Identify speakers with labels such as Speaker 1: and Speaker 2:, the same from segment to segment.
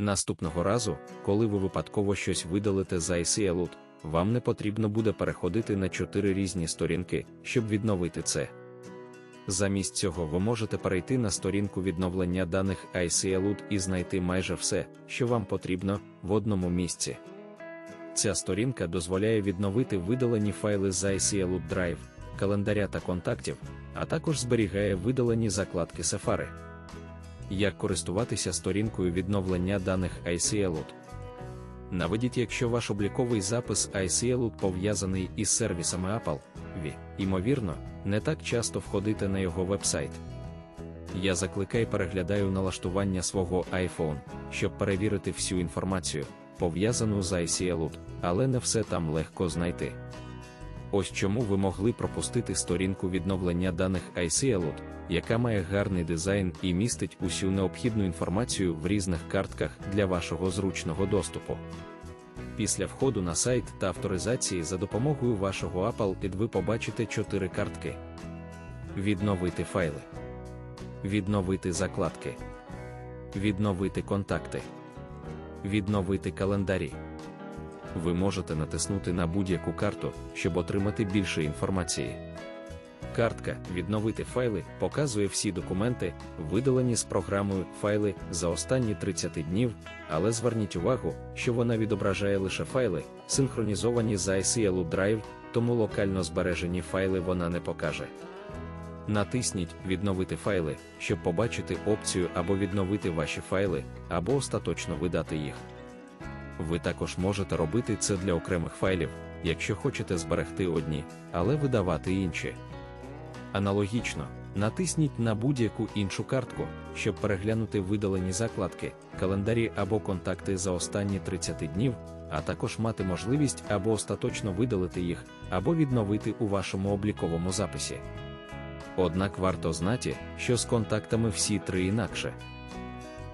Speaker 1: Наступного разу, коли ви випадково щось видалите з ICLUT, вам не потрібно буде переходити на чотири різні сторінки, щоб відновити це. Замість цього ви можете перейти на сторінку відновлення даних ICLUT і знайти майже все, що вам потрібно, в одному місці. Ця сторінка дозволяє відновити видалені файли з ICLUT Drive, календаря та контактів, а також зберігає видалені закладки Safari. Як користуватися сторінкою відновлення даних ICLUT? Наведіть, якщо ваш обліковий запис ICLUT пов'язаний із сервісами Apple, ви, ймовірно, не так часто входите на його вебсайт. Я закликаю переглядаю налаштування свого iPhone, щоб перевірити всю інформацію, пов'язану з ICLUT, але не все там легко знайти. Ось чому ви могли пропустити сторінку відновлення даних ICLUT, яка має гарний дизайн і містить усю необхідну інформацію в різних картках для вашого зручного доступу. Після входу на сайт та авторизації за допомогою вашого Apple ID ви побачите 4 картки. Відновити файли. Відновити закладки. Відновити контакти. Відновити календарі. Ви можете натиснути на будь-яку карту, щоб отримати більше інформації. Картка Відновити файли показує всі документи, видалені з програмою файли за останні 30 днів, але зверніть увагу, що вона відображає лише файли, синхронізовані з ICLU Drive, тому локально збережені файли вона не покаже. Натисніть Відновити файли, щоб побачити опцію або відновити ваші файли, або остаточно видати їх. Ви також можете робити це для окремих файлів, якщо хочете зберегти одні, але видавати інші. Аналогічно, натисніть на будь-яку іншу картку, щоб переглянути видалені закладки, календарі або контакти за останні 30 днів, а також мати можливість або остаточно видалити їх, або відновити у вашому обліковому записі. Однак варто знати, що з контактами всі три інакше.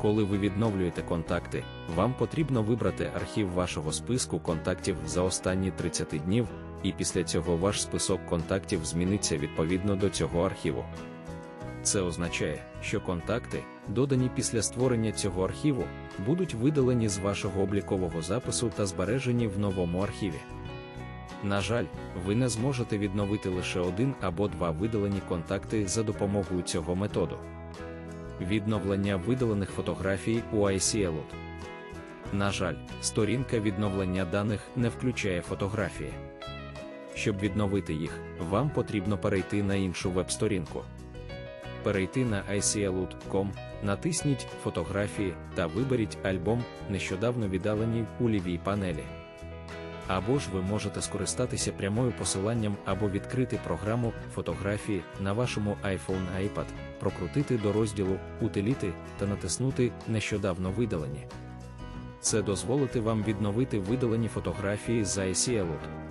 Speaker 1: Коли ви відновлюєте контакти, вам потрібно вибрати архів вашого списку контактів за останні 30 днів, і після цього ваш список контактів зміниться відповідно до цього архіву. Це означає, що контакти, додані після створення цього архіву, будуть видалені з вашого облікового запису та збережені в новому архіві. На жаль, ви не зможете відновити лише один або два видалені контакти за допомогою цього методу. Відновлення видалених фотографій у ICLUT. На жаль, сторінка відновлення даних не включає фотографії. Щоб відновити їх, вам потрібно перейти на іншу веб-сторінку. Перейти на ICLUT.com, натисніть Фотографії та виберіть альбом, нещодавно віддалений у лівій панелі. Або ж ви можете скористатися прямою посиланням або відкрити програму фотографії на вашому iPhone iPad, прокрутити до розділу Утиліти та натиснути Нещодавно видалені. Це дозволить вам відновити видалені фотографії за ICLUT.